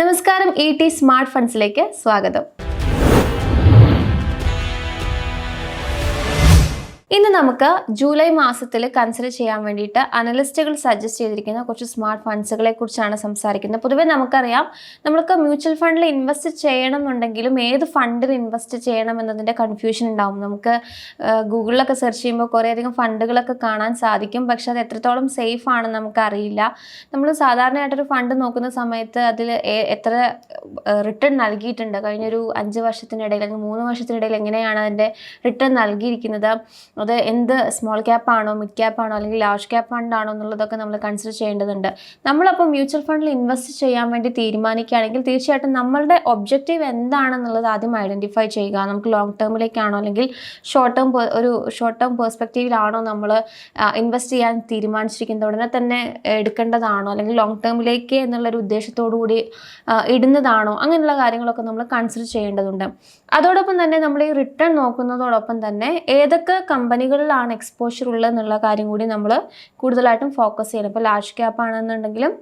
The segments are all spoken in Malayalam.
നമസ്കാരം ഇ ടി സ്മാർട്ട് ഫണ്ട്സിലേക്ക് സ്വാഗതം. ഇന്ന് നമുക്ക് ജൂലൈ മാസത്തിൽ കൺസിഡർ ചെയ്യാൻ വേണ്ടിയിട്ട് അനലിസ്റ്റുകൾ സജസ്റ്റ് ചെയ്തിരിക്കുന്ന കുറച്ച് സ്മാർട്ട് ഫണ്ട്സുകളെ കുറിച്ചാണ് സംസാരിക്കുന്നത്. പൊതുവേ നമുക്കറിയാം നമ്മൾക്ക് മ്യൂച്വൽ ഫണ്ടിൽ ഇൻവെസ്റ്റ് ചെയ്യണം എന്നുണ്ടെങ്കിലും ഏത് ഫണ്ടിൽ ഇൻവെസ്റ്റ് ചെയ്യണം എന്നതിന്റെ കൺഫ്യൂഷൻ ഉണ്ടാവും. നമുക്ക് ഗൂഗിളിലൊക്കെ സെർച്ച് ചെയ്യുമ്പോൾ കുറേയധികം ഫണ്ടുകളൊക്കെ കാണാൻ സാധിക്കും. പക്ഷെ അത് എത്രത്തോളം സേഫ് ആണെന്ന് നമുക്കറിയില്ല. നമ്മൾ സാധാരണയായിട്ടൊരു ഫണ്ട് നോക്കുന്ന സമയത്ത് അതിൽ എത്ര റിട്ടേൺ നൽകിയിട്ടുണ്ട്? കഴിഞ്ഞൊരു അഞ്ച് വർഷത്തിനിടയിൽ അല്ലെങ്കിൽ മൂന്ന് വർഷത്തിനിടയിൽ എങ്ങനെയാണ് അതിന്റെ റിട്ടേൺ നൽകിയിരിക്കുന്നത്? അത് എന്ത് സ്മോൾ ക്യാപ്പ് ആണോ മിഡ് ക്യാപ്പ് ആണോ അല്ലെങ്കിൽ ലാർജ് ക്യാപ്പ് ഫണ്ട് ആണോ എന്നുള്ളതൊക്കെ നമ്മൾ കൺസിഡർ ചെയ്യേണ്ടതുണ്ട്. നമ്മളപ്പോൾ മ്യൂച്വൽ ഫണ്ടിൽ ഇൻവെസ്റ്റ് ചെയ്യാൻ വേണ്ടി തീരുമാനിക്കുകയാണെങ്കിൽ തീർച്ചയായിട്ടും നമ്മളുടെ ഒബ്ജക്റ്റീവ് എന്താണെന്നുള്ളത് ആദ്യം ഐഡന്റിഫൈ ചെയ്യുക. നമുക്ക് ലോങ് ടേമിലേക്കാണോ അല്ലെങ്കിൽ ഷോർട്ട് ടേം ഒരു ഷോർട്ട് ടേം പേഴ്സ്പെക്റ്റീവിലാണോ നമ്മൾ ഇൻവെസ്റ്റ് ചെയ്യാൻ തീരുമാനിച്ചിരിക്കുന്നത്. ഉടനെ തന്നെ എടുക്കേണ്ടതാണോ അല്ലെങ്കിൽ ലോങ് ടേമിലേക്ക് എന്നുള്ളൊരു കൂടി ഇടുന്നതാണോ അങ്ങനെയുള്ള കാര്യങ്ങളൊക്കെ നമ്മൾ കൺസിഡർ ചെയ്യേണ്ടതുണ്ട്. അതോടൊപ്പം തന്നെ നമ്മൾ ഈ റിട്ടേൺ നോക്കുന്നതോടൊപ്പം തന്നെ ഏതൊക്കെ കമ്പനികളിലാണ് എക്സ്പോഷർ ഉള്ളത് എന്നുള്ള കാര്യം കൂടി നമ്മൾ കൂടുതലായിട്ടും ഫോക്കസ് ചെയ്യണം. ഇപ്പോൾ ലാർജ് ക്യാപ്പ് ആണെന്നുണ്ടെങ്കിലും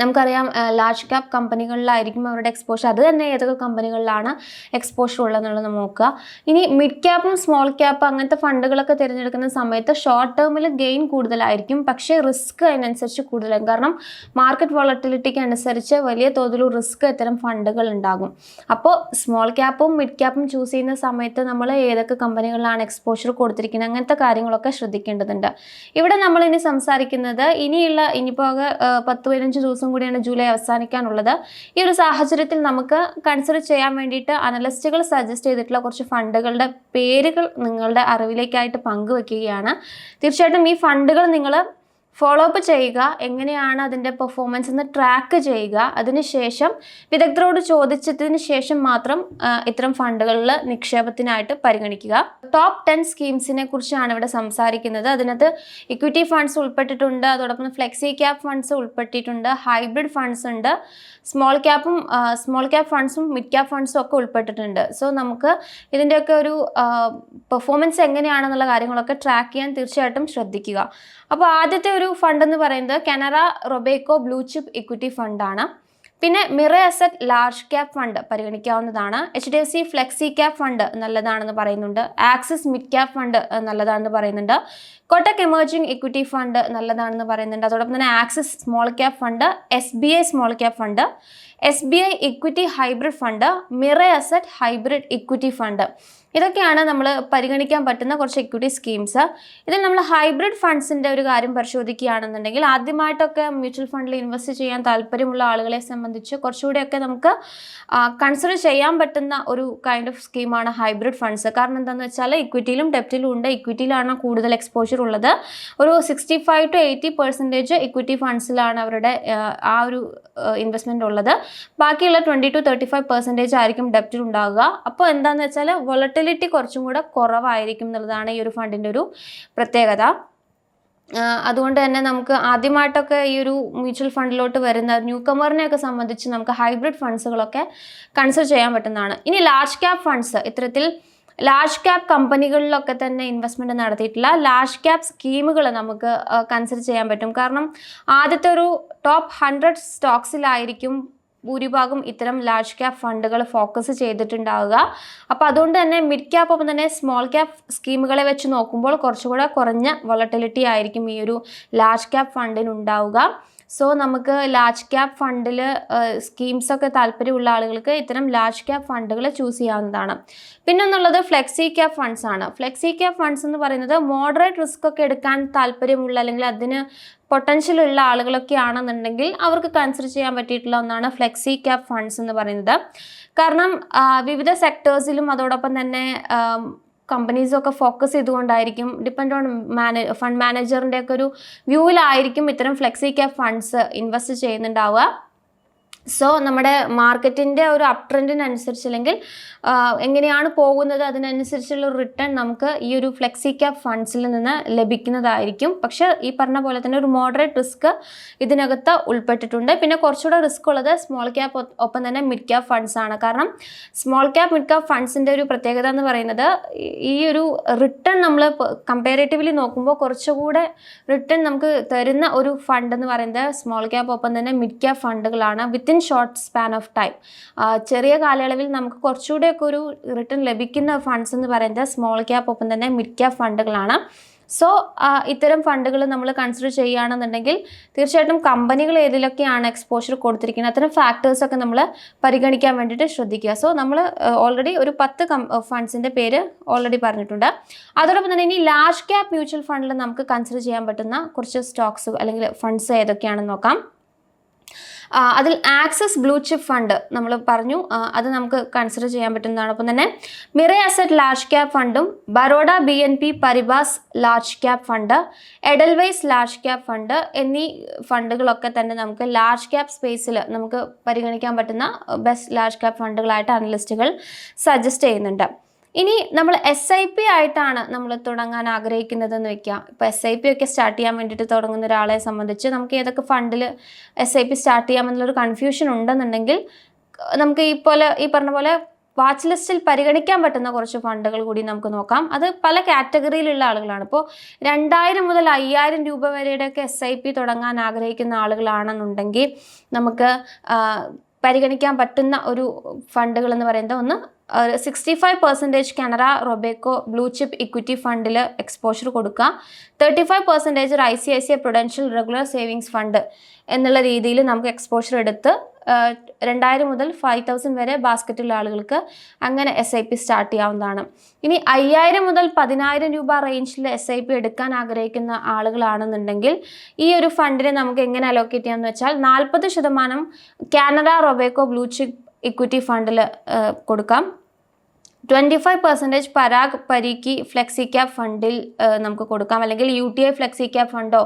നമുക്കറിയാം ലാർജ് ക്യാപ് കമ്പനികളിലായിരിക്കും അവരുടെ എക്സ്പോഷർ അത് തന്നെ ഏതൊക്കെ കമ്പനികളിലാണ് എക്സ്പോഷർ ഉള്ളതെന്നുള്ളത് നോക്കുക. ഇനി മിഡ് ക്യാപ്പും സ്മോൾ ക്യാപ്പ് അങ്ങനത്തെ ഫണ്ടുകളൊക്കെ തിരഞ്ഞെടുക്കുന്ന സമയത്ത് ഷോർട്ട് ടേമിൽ ഗെയിൻ കൂടുതലായിരിക്കും. പക്ഷേ റിസ്ക് അതിനനുസരിച്ച് കൂടുതലായിരിക്കും. കാരണം മാർക്കറ്റ് വോളറ്റിലിറ്റിക്ക് അനുസരിച്ച് വലിയ തോതിൽ റിസ്ക് ഇത്തരം ഫണ്ടുകൾ ഉണ്ടാകും. അപ്പോൾ സ്മോൾ ക്യാപ്പും മിഡ് ക്യാപ്പും ചൂസ് ചെയ്യുന്ന സമയത്ത് നമ്മൾ ഏതൊക്കെ കമ്പനികളിലാണ് എക്സ്പോഷർ കൊടുത്തിരിക്കുന്നത് അങ്ങനത്തെ കാര്യങ്ങളൊക്കെ ശ്രദ്ധിക്കേണ്ടതുണ്ട്. ഇവിടെ നമ്മൾ ഇനി സംസാരിക്കുന്നത് ഇനിയുള്ള ഇനിയിപ്പോൾ പത്ത് പതിനഞ്ച് ദിവസം കൂടിയാണ് ജൂലൈ അവസാനിക്കാനുള്ളത്. ഈ ഒരു സാഹചര്യത്തിൽ നമുക്ക് കൺസിഡർ ചെയ്യാൻ വേണ്ടിയിട്ട് അനലിസ്റ്റുകൾ സജസ്റ്റ് ചെയ്തിട്ടുള്ള കുറച്ച് ഫണ്ടുകളുടെ പേരുകൾ നിങ്ങളുടെ അറിവിലേക്കായിട്ട് പങ്കുവെക്കുകയാണ്. തീർച്ചയായിട്ടും ഈ ഫണ്ടുകൾ നിങ്ങൾ ഫോളോ അപ്പ് ചെയ്യുക എങ്ങനെയാണ് അതിന്റെ പെർഫോമൻസ് എന്ന് ട്രാക്ക് ചെയ്യുക. അതിനുശേഷം വിദഗ്ധരോട് ചോദിച്ചതിന് ശേഷം മാത്രം ഇത്തരം ഫണ്ടുകളിൽ നിക്ഷേപത്തിനായിട്ട് പരിഗണിക്കുക. ടോപ്പ് ടെൻ സ്കീംസിനെ കുറിച്ചാണ് ഇവിടെ സംസാരിക്കുന്നത്. അതിനകത്ത് ഇക്വിറ്റി ഫണ്ട്സ് ഉൾപ്പെട്ടിട്ടുണ്ട്. അതോടൊപ്പം ഫ്ലെക്സി ക്യാപ് ഫണ്ട്സ് ഉൾപ്പെട്ടിട്ടുണ്ട്. ഹൈബ്രിഡ് ഫണ്ട്സ് ഉണ്ട്. സ്മോൾ ക്യാപ്പും സ്മോൾ ക്യാപ് ഫണ്ട്സും മിഡ് ക്യാപ് ഫണ്ട്സും ഒക്കെ ഉൾപ്പെട്ടിട്ടുണ്ട്. സോ നമുക്ക് ഇതിന്റെയൊക്കെ ഒരു പെർഫോമൻസ് എങ്ങനെയാണെന്നുള്ള കാര്യങ്ങളൊക്കെ ട്രാക്ക് ചെയ്യാൻ തീർച്ചയായിട്ടും ശ്രദ്ധിക്കുക. അപ്പോൾ ആദ്യത്തെ ഒരു ഫണ്ട് എന്ന് പറയുന്നത് Canara Robeco blue chip equity ഫണ്ടാണ് പിന്നെ Mirae asset large cap fund പരിഗണിക്കാവുന്നതാണ്. H D F C flexi cap fund നല്ലതാണെന്ന് പറയുന്നുണ്ട്. ആക്സിസ് മിഡ് ക്യാപ് ഫണ്ട് നല്ലതാണെന്ന് പറയുന്നുണ്ട്. കൊട്ടക് എമർജിംഗ് ഇക്വിറ്റി ഫണ്ട് നല്ലതാണെന്ന് പറയുന്നുണ്ട്. അതോടൊപ്പം തന്നെ Axis small cap fund S B I small cap fund S B I equity hybrid fund Mirae asset hybrid equity fund. ഇതൊക്കെയാണ് നമ്മൾ പരിഗണിക്കാൻ പറ്റുന്ന കുറച്ച് ഇക്വിറ്റി സ്കീംസ്. ഇതിൽ നമ്മൾ ഹൈബ്രിഡ് ഫണ്ട്സിന്റെ ഒരു കാര്യം പരിശോധിക്കുകയാണെന്നുണ്ടെങ്കിൽ ആദ്യമായിട്ടൊക്കെ മ്യൂച്വൽ ഫണ്ടിൽ ഇൻവെസ്റ്റ് ചെയ്യാൻ താല്പര്യമുള്ള ആളുകളെ സംബന്ധിച്ച് കുറച്ചുകൂടെയൊക്കെ നമുക്ക് കൺസിഡർ ചെയ്യാൻ പറ്റുന്ന ഒരു കൈൻഡ് ഓഫ് സ്കീമാണ് ഹൈബ്രിഡ് ഫണ്ട്സ്. കാരണം എന്താണെന്ന് വെച്ചാൽ ഇക്വിറ്റിയിലും ഡെപ്റ്റിലും ഉണ്ട്. ഇക്വിറ്റിയിലാണ് കൂടുതൽ എക്സ്പോഷർ ഉള്ളത് ഒരു sixty five to eighty percentage equity ഫണ്ട്സിലാണ് അവരുടെ ആ, ഒരു ഇൻവെസ്റ്റ്മെന്റ് ഉള്ളത്. ബാക്കിയുള്ള twenty to thirty five percentage ആയിരിക്കും ഡെപ്റ്റിൽ ഉണ്ടാകുക അപ്പോൾ എന്താണെന്ന് വെച്ചാൽ വൊളട്ടിലിറ്റി കുറച്ചും കൂടെ കുറവായിരിക്കും എന്നുള്ളതാണ് ഈ ഒരു ഫണ്ടിന്റെ ഒരു പ്രത്യേകത. അതുകൊണ്ട് തന്നെ നമുക്ക് ആദ്യമായിട്ടൊക്കെ ഈ ഒരു മ്യൂച്വൽ ഫണ്ടിലോട്ട് വരുന്ന ന്യൂ കമറിനെയൊക്കെ സംബന്ധിച്ച് നമുക്ക് ഹൈബ്രിഡ് ഫണ്ട്സുകളൊക്കെ കൺസിഡർ ചെയ്യാൻ പറ്റുന്നതാണ്. ഇനി ലാർജ് ക്യാപ് ഫണ്ട്സ് ഇത്തരത്തിൽ ലാർജ് ക്യാപ് കമ്പനികളിലൊക്കെ തന്നെ ഇൻവെസ്റ്റ്മെന്റ് നടത്തിയിട്ടില്ല. ലാർജ് ക്യാപ് സ്കീമുകൾ നമുക്ക് കൺസിഡർ ചെയ്യാൻ പറ്റും. കാരണം ആദ്യത്തെ ഒരു ടോപ്പ് ഹൺഡ്രഡ് സ്റ്റോക്സിലായിരിക്കും ഭൂരിഭാഗം ഇത്തരം ലാർജ് ക്യാപ് ഫണ്ടുകൾ ഫോക്കസ് ചെയ്തിട്ടുണ്ടാവുക. അപ്പോൾ അതുകൊണ്ട് തന്നെ മിഡ് ക്യാപ്പ് ഒപ്പം തന്നെ സ്മോൾ ക്യാപ് സ്കീമുകളെ വെച്ച് നോക്കുമ്പോൾ കുറച്ചുകൂടെ കുറഞ്ഞ വോളട്ടിലിറ്റി ആയിരിക്കും ഈ ഒരു ലാർജ് ക്യാപ് ഫണ്ടിന് ഉണ്ടാവുക. സോ നമുക്ക് ലാർജ് ക്യാപ് ഫണ്ടിൽ സ്കീംസൊക്കെ താല്പര്യമുള്ള ആളുകൾക്ക് ഇത്തരം ലാർജ് ക്യാപ് ഫണ്ടുകൾ ചൂസ് ചെയ്യാവുന്നതാണ്. പിന്നെ എന്നുള്ളത് ഫ്ലെക്സി ക്യാപ് ഫണ്ട്സ് ആണ്. ഫ്ലെക്സി ക്യാപ് ഫണ്ട്സ് എന്ന് പറയുന്നത് മോഡറേറ്റ് റിസ്ക് ഒക്കെ എടുക്കാൻ താല്പര്യമുള്ള അല്ലെങ്കിൽ അതിന് പൊട്ടൻഷ്യൽ ഉള്ള ആളുകളൊക്കെ ആണെന്നുണ്ടെങ്കിൽ അവർക്ക് കൺസിഡർ ചെയ്യാൻ പറ്റിയിട്ടുള്ള ഒന്നാണ് ഫ്ലെക്സി ക്യാപ് ഫണ്ട്സ് എന്ന് പറയുന്നത്. കാരണം വിവിധ സെക്ടേഴ്സിലും അതോടൊപ്പം തന്നെ കമ്പനീസും ഒക്കെ ഫോക്കസ് ചെയ്തുകൊണ്ടായിരിക്കും ഡിപ്പെൻഡ് ഓൺ മാനേ ഫണ്ട് മാനേജറിന്റെ ഒക്കെ ഒരു വ്യൂവിലായിരിക്കും ഇത്തരം ഫ്ലെക്സി ക്യാപ് ഫണ്ട്സ് ഇൻവെസ്റ്റ് ചെയ്യുന്നുണ്ടാവുക. സോ നമ്മുടെ മാർക്കറ്റിന്റെ ഒരു അപ് ട്രെൻഡിനനുസരിച്ച് അല്ലെങ്കിൽ എങ്ങനെയാണ് പോകുന്നത് അതിനനുസരിച്ചുള്ള റിട്ടേൺ നമുക്ക് ഈ ഒരു ഫ്ലെക്സി ക്യാപ് ഫണ്ട്സിൽ നിന്ന് ലഭിക്കുന്നതായിരിക്കും. പക്ഷെ ഈ പറഞ്ഞ പോലെ തന്നെ ഒരു മോഡറേറ്റ് റിസ്ക് ഇതിനകത്ത് ഉൾപ്പെട്ടിട്ടുണ്ട്. പിന്നെ കുറച്ചുകൂടെ റിസ്ക് ഉള്ളത് സ്മോൾ ക്യാപ്പ് ഒപ്പം തന്നെ മിഡ് ക്യാപ് ഫണ്ട്സ് ആണ്. കാരണം സ്മോൾ ക്യാപ് മിഡ് ക്യാപ് ഫണ്ട്സിന്റെ ഒരു പ്രത്യേകത എന്ന് പറയുന്നത് ഈ- ഒരു റിട്ടേൺ നമ്മൾ കമ്പാരേറ്റീവ്ലി നോക്കുമ്പോൾ കുറച്ചുകൂടെ റിട്ടേൺ നമുക്ക് തരുന്ന ഒരു ഫണ്ട് എന്ന് പറയുന്നത് സ്മോൾ ക്യാപ്പ് ഒപ്പം തന്നെ mid cap ഫണ്ടുകളാണ് within within short span of time ചെറിയ കാലയളവിൽ നമുക്ക് കുറച്ചുകൂടെയൊക്കെ ഒരു റിട്ടേൺ ലഭിക്കുന്ന ഫണ്ട്സ് എന്ന് പറയുന്നത് സ്മോൾ ക്യാപ്പ് ഒപ്പം തന്നെ മിഡ് ക്യാപ്പ് ഫണ്ടുകളാണ്. സോ ഇത്തരം ഫണ്ടുകൾ നമ്മൾ കൺസിഡർ ചെയ്യുകയാണെന്നുണ്ടെങ്കിൽ തീർച്ചയായിട്ടും കമ്പനികൾ ഏതിലൊക്കെയാണ് എക്സ്പോഷർ കൊടുത്തിരിക്കുന്നത് അത്തരം ഫാക്ടേഴ്സൊക്കെ നമ്മൾ പരിഗണിക്കാൻ വേണ്ടിയിട്ട് ശ്രദ്ധിക്കുക. സോ നമ്മൾ ഓൾറെഡി ഒരു പത്ത് കം ഫണ്ട്സിന്റെ പേര് ഓൾറെഡി പറഞ്ഞിട്ടുണ്ട്. അതോടൊപ്പം തന്നെ ഇനി ലാർജ് ക്യാപ്പ് മ്യൂച്വൽ ഫണ്ടിൽ നമുക്ക് കൺസിഡർ ചെയ്യാൻ പറ്റുന്ന കുറച്ച് സ്റ്റോക്സ് അല്ലെങ്കിൽ ഫണ്ട്സ് ഏതൊക്കെയാണെന്ന് നോക്കാം. അതിൽ ആക്സസ് ബ്ലൂ ചിപ്പ് ഫണ്ട് നമ്മൾ പറഞ്ഞു. അത് നമുക്ക് കൺസിഡർ ചെയ്യാൻ പറ്റുന്നതാണ്. അപ്പം തന്നെ മിറ അസറ്റ് ലാർജ് ക്യാപ് ഫണ്ടും Baroda B N P Paribas large cap fund Edelweiss large cap fund എന്നീ ഫണ്ടുകളൊക്കെ തന്നെ നമുക്ക് ലാർജ് ക്യാപ് സ്പേസിൽ നമുക്ക് പരിഗണിക്കാൻ പറ്റുന്ന ബെസ്റ്റ് ലാർജ് ക്യാപ് ഫണ്ടുകളായിട്ട് അനലിസ്റ്റുകൾ സജസ്റ്റ് ചെയ്യുന്നുണ്ട്. ഇനി നമ്മൾ എസ് ഐ പി ആയിട്ടാണ് നമ്മൾ തുടങ്ങാൻ ആഗ്രഹിക്കുന്നതെന്ന് വെക്കുക ഇപ്പോൾ എസ് ഐ പി ഒക്കെ സ്റ്റാർട്ട് ചെയ്യാൻ വേണ്ടിയിട്ട് തുടങ്ങുന്ന ഒരാളെ സംബന്ധിച്ച് നമുക്ക് ഏതൊക്കെ ഫണ്ടിൽ എസ് ഐ പി സ്റ്റാർട്ട് ചെയ്യാമെന്നുള്ളൊരു കൺഫ്യൂഷൻ ഉണ്ടെന്നുണ്ടെങ്കിൽ നമുക്ക് ഈ പോലെ ഈ പറഞ്ഞ പോലെ വാച്ച് ലിസ്റ്റിൽ പരിഗണിക്കാൻ പറ്റുന്ന കുറച്ച് ഫണ്ടുകൾ കൂടി നമുക്ക് നോക്കാം. അത് പല കാറ്റഗറിയിലുള്ള ആളുകളാണ്. ഇപ്പോൾ രണ്ടായിരം മുതൽ അയ്യായിരം രൂപ വരെയുടെയൊക്കെ എസ് ഐ പി തുടങ്ങാൻ ആഗ്രഹിക്കുന്ന ആളുകളാണെന്നുണ്ടെങ്കിൽ നമുക്ക് പരിഗണിക്കാൻ പറ്റുന്ന ഒരു ഫണ്ടുകൾ എന്ന് പറയുന്നത് ഒന്ന് sixty five percentage Canara Robeco blue chip equity ഫണ്ടിൽ എക്സ്പോഷർ കൊടുക്കുക തേർട്ടി ഫൈവ് പെർസെന്റേജ് ഒരു I C I C I Prudential regular savings fund എന്നുള്ള രീതിയിൽ നമുക്ക് എക്സ്പോഷർ എടുത്ത് രണ്ടായിരം മുതൽ ഫൈവ് തൗസൻഡ് വരെ ബാസ്ക്കറ്റുള്ള ആളുകൾക്ക് അങ്ങനെ എസ് ഐ പി സ്റ്റാർട്ട് ചെയ്യാവുന്നതാണ്. ഇനി അയ്യായിരം മുതൽ പതിനായിരം രൂപ റേഞ്ചിൽ എസ് ഐ പി എടുക്കാൻ ആഗ്രഹിക്കുന്ന ആളുകളാണെന്നുണ്ടെങ്കിൽ ഈ ഒരു ഫണ്ടിനെ നമുക്ക് എങ്ങനെ അലോക്കേറ്റ് ചെയ്യാമെന്ന് വെച്ചാൽ നാൽപ്പത് ശതമാനം Canara Robeco blue chip equity ഫണ്ടിൽ കൊടുക്കാം. Twenty five percentage Parag Parikh flexi cap ഫണ്ടിൽ നമുക്ക് കൊടുക്കാം. അല്ലെങ്കിൽ U T I flexi cap ഫണ്ടോ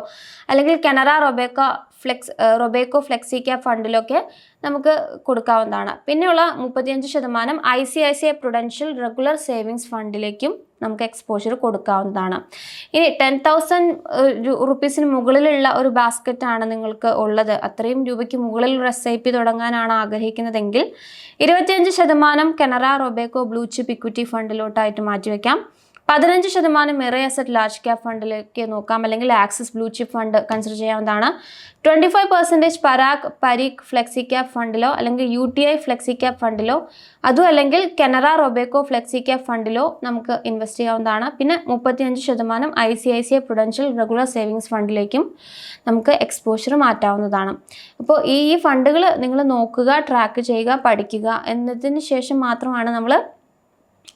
അല്ലെങ്കിൽ Canara Robeco flex Robeco flexi cap ഫണ്ടിലൊക്കെ നമുക്ക് കൊടുക്കാവുന്നതാണ്. പിന്നെയുള്ള മുപ്പത്തിയഞ്ച് ശതമാനം I C I C I Prudential regular savings ഫണ്ടിലേക്കും നമുക്ക് എക്സ്പോഷർ കൊടുക്കാവുന്നതാണ്. ഇനി ടെൻ തൗസൻഡ് റുപ്പീസിന് മുകളിലുള്ള ഒരു ബാസ്ക്കറ്റാണ് നിങ്ങൾക്ക് ഉള്ളത്. അത്രയും രൂപയ്ക്ക് മുകളിൽ ഒരു എസ് ഐ പി തുടങ്ങാനാണ് ആഗ്രഹിക്കുന്നതെങ്കിൽ ഇരുപത്തിയഞ്ച് ശതമാനം Canara Robeco blue chip equity ഫണ്ടിലോട്ടായിട്ട് മാറ്റിവെക്കാം. പതിനഞ്ച് ശതമാനം മെറേ അസറ്റ് ലാർജ് ക്യാപ് ഫണ്ടിലേക്ക് നോക്കാം. അല്ലെങ്കിൽ Axis blue chip fund consider ചെയ്യാവുന്നതാണ്. Twenty five percentage Parag Parikh flexi cap ഫണ്ടിലോ അല്ലെങ്കിൽ U T I flexi cap ഫണ്ടിലോ അതും അല്ലെങ്കിൽ കനറ റൊബേക്കോ ഫ്ലെക്സി ക്യാപ് ഫണ്ടിലോ നമുക്ക് ഇൻവെസ്റ്റ് ചെയ്യാവുന്നതാണ്. പിന്നെ മുപ്പത്തിയഞ്ച് ശതമാനം I C I C I Prudential regular savings ഫണ്ടിലേക്കും നമുക്ക് എക്സ്പോഷർ മാറ്റാവുന്നതാണ്. അപ്പോൾ ഈ ഫണ്ടുകൾ നിങ്ങൾ നോക്കുക ട്രാക്ക് ചെയ്യുക പഠിക്കുക എന്നതിന് ശേഷം മാത്രമാണ് നമ്മൾ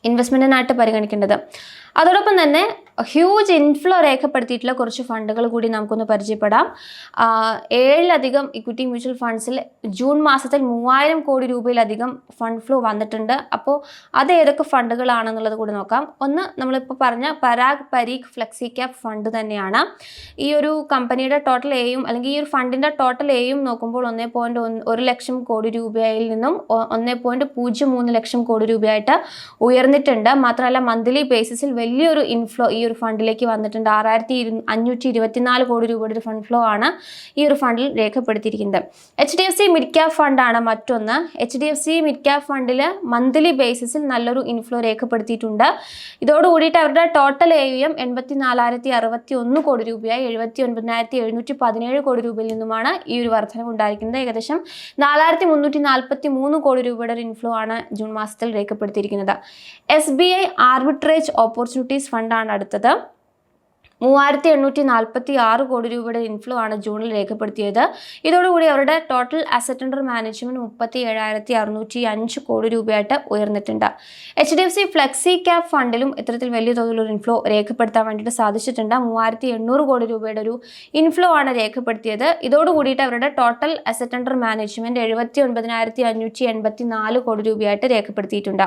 ഇൻവെസ്റ്റ്മെന്റിനായിട്ട് പരിഗണിക്കേണ്ടത്. അതോടൊപ്പം തന്നെ ഹ്യൂജ് ഇൻഫ്ലോ രേഖപ്പെടുത്തിയിട്ടുള്ള കുറച്ച് ഫണ്ടുകൾ കൂടി നമുക്കൊന്ന് പരിചയപ്പെടാം. ഏഴിലധികം ഇക്വിറ്റി മ്യൂച്വൽ ഫണ്ട്സിൽ ജൂൺ മാസത്തിൽ മൂവായിരം കോടി രൂപയിലധികം ഫണ്ട് ഫ്ലോ വന്നിട്ടുണ്ട്. അപ്പോൾ അത് ഏതൊക്കെ ഫണ്ടുകളാണെന്നുള്ളത് കൂടി നോക്കാം. ഒന്ന് നമ്മളിപ്പോൾ പറഞ്ഞ Parag Parikh flexi cap fund തന്നെയാണ്. ഈ ഒരു കമ്പനിയുടെ ടോട്ടൽ എയും അല്ലെങ്കിൽ ഈ ഒരു ഫണ്ടിന്റെ ടോട്ടൽ എയും നോക്കുമ്പോൾ ഒന്നേ പോയിന്റ് ഒരു ലക്ഷം കോടി രൂപയിൽ നിന്നും ഒന്നേ പോയിന്റ് പൂജ്യം മൂന്ന് ലക്ഷം കോടി രൂപയായിട്ട് ഉയർന്നിട്ടുണ്ട്. മാത്രമല്ല മന്ത്ലി ബേസിസിൽ വലിയൊരു ഇൻഫ്ലോ ഈ ഒരു ഫണ്ടിലേക്ക് വന്നിട്ടുണ്ട്. ആറായിരത്തി ഇരു അഞ്ഞൂറ്റി ഇരുപത്തിനാല് കോടി രൂപയുടെ ഒരു ഫണ്ട് ഫ്ലോ ആണ് ഈ ഒരു ഫണ്ടിൽ രേഖപ്പെടുത്തിയിരിക്കുന്നത്. H D F C mid cap ഫണ്ടാണ് മറ്റൊന്ന്. H D F C mid cap ഫണ്ടിൽ മന്ത്ലി ബേസിസിൽ നല്ലൊരു ഇൻഫ്ലോ രേഖപ്പെടുത്തിയിട്ടുണ്ട്. ഇതോടുകൂടിയിട്ട് അവരുടെ ടോട്ടൽ എ യു എം എൺപത്തി നാലായിരത്തി അറുപത്തി ഒന്ന് കോടി രൂപയായി എഴുപത്തി ഒൻപതിനായിരത്തി എഴുന്നൂറ്റി പതിനേഴ് കോടി രൂപയിൽ നിന്നുമാണ് ഈ ഒരു വർധനവ് ഉണ്ടായിരിക്കുന്നത്. ഏകദേശം നാലായിരത്തി മുന്നൂറ്റി നാൽപ്പത്തി മൂന്ന് കോടി രൂപയുടെ ഒരു ഇൻഫ്ലോ ആണ് ജൂൺ മാസത്തിൽ രേഖപ്പെടുത്തിയിരിക്കുന്നത്. S B I arbitrage opportunities ഫണ്ടാണ് അടുത്തത്. മൂവായിരത്തി എണ്ണൂറ്റി നാൽപ്പത്തി ആറ് കോടി രൂപയുടെ ഇൻഫ്ലോ ആണ് ജൂണിൽ രേഖപ്പെടുത്തിയത്. ഇതോടുകൂടി അവരുടെ ടോട്ടൽ അസറ്റ് അണ്ടർ മാനേജ്മെന്റ് മുപ്പത്തി ഏഴായിരത്തി അറുന്നൂറ്റി അഞ്ച് കോടി രൂപയായിട്ട് ഉയർന്നിട്ടുണ്ട്. H D F C flexi cap ഫണ്ടിലും ഇത്തരത്തിൽ വലിയ തോതിലൊരു ഇൻഫ്ലോ രേഖപ്പെടുത്താൻ വേണ്ടിയിട്ട് സാധിച്ചിട്ടുണ്ട്. മൂവായിരത്തി എണ്ണൂറ് കോടി രൂപയുടെ ഒരു ഇൻഫ്ലോ ആണ് രേഖപ്പെടുത്തിയത്. ഇതോടുകൂടിയിട്ട് അവരുടെ ടോട്ടൽ അസറ്റ് അണ്ടർ മാനേജ്മെന്റ് എഴുപത്തി ഒൻപതിനായിരത്തി അഞ്ഞൂറ്റി എൺപത്തി നാല് കോടി രൂപയായിട്ട് രേഖപ്പെടുത്തിയിട്ടുണ്ട്.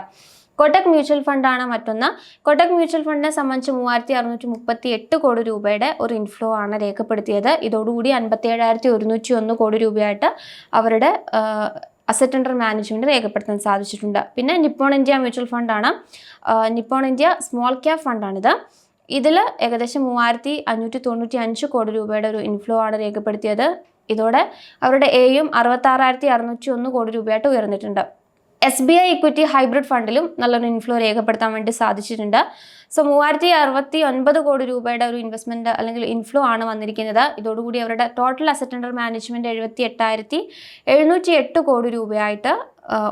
കൊട്ടക് മ്യൂച്വൽ ഫണ്ടാണ് മറ്റൊന്ന്. കൊട്ടക് മ്യൂച്വൽ ഫണ്ടിനെ സംബന്ധിച്ച് മൂവായിരത്തി അറുന്നൂറ്റി മുപ്പത്തി എട്ട് കോടി രൂപയുടെ ഒരു ഇൻഫ്ലോ ആണ് രേഖപ്പെടുത്തിയത്. ഇതോടുകൂടി അൻപത്തി ഏഴായിരത്തി ഒരുന്നൂറ്റി ഒന്ന് കോടി രൂപയായിട്ട് അവരുടെ അസറ്റ് അണ്ടർ മാനേജ്മെന്റ് രേഖപ്പെടുത്താൻ സാധിച്ചിട്ടുണ്ട്. പിന്നെ നിപ്പോൺ ഇന്ത്യ മ്യൂച്വൽ ഫണ്ടാണ് നിപ്പോൺ ഇന്ത്യ സ്മോൾ ക്യാപ് ഫണ്ടാണിത് ഇതിൽ ഏകദേശം മൂവായിരത്തി അഞ്ഞൂറ്റി തൊണ്ണൂറ്റി അഞ്ച് കോടി രൂപയുടെ ഒരു ഇൻഫ്ലോ ആണ് രേഖപ്പെടുത്തിയത്. ഇതോടെ അവരുടെ എയും അറുപത്താറായിരത്തി അറുന്നൂറ്റി ഒന്ന് കോടി രൂപയായിട്ട് ഉയർന്നിട്ടുണ്ട്. S B I equity hybrid ഫണ്ടിലും നല്ലൊരു ഇൻഫ്ലോ രേഖപ്പെടുത്താൻ വേണ്ടി സാധിച്ചിട്ടുണ്ട്. സോ മൂവായിരത്തി അറുപത്തി ഒൻപത് കോടി രൂപയുടെ ഒരു ഇൻവെസ്റ്റ്മെന്റ് അല്ലെങ്കിൽ ഇൻഫ്ലോ ആണ് വന്നിരിക്കുന്നത്. ഇതോടുകൂടി അവരുടെ ടോട്ടൽ അസറ്റ് അണ്ടർ മാനേജ്മെന്റ് എഴുപത്തി എട്ടായിരത്തി എഴുന്നൂറ്റി എട്ട് കോടി രൂപയായിട്ട്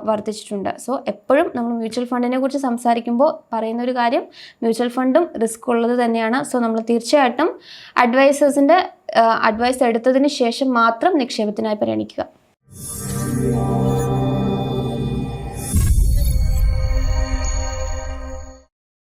വർദ്ധിച്ചിട്ടുണ്ട്. സോ എപ്പോഴും നമ്മൾ മ്യൂച്വൽ ഫണ്ടിനെ കുറിച്ച് സംസാരിക്കുമ്പോൾ പറയുന്ന ഒരു കാര്യം മ്യൂച്വൽ ഫണ്ടും റിസ്ക് ഉള്ളത് തന്നെയാണ്. സോ നമ്മൾ തീർച്ചയായിട്ടും അഡ്വൈസേഴ്സിന്റെ അഡ്വൈസ് എടുത്തതിന് ശേഷം മാത്രം നിക്ഷേപത്തിനായി പരിഗണിക്കുക.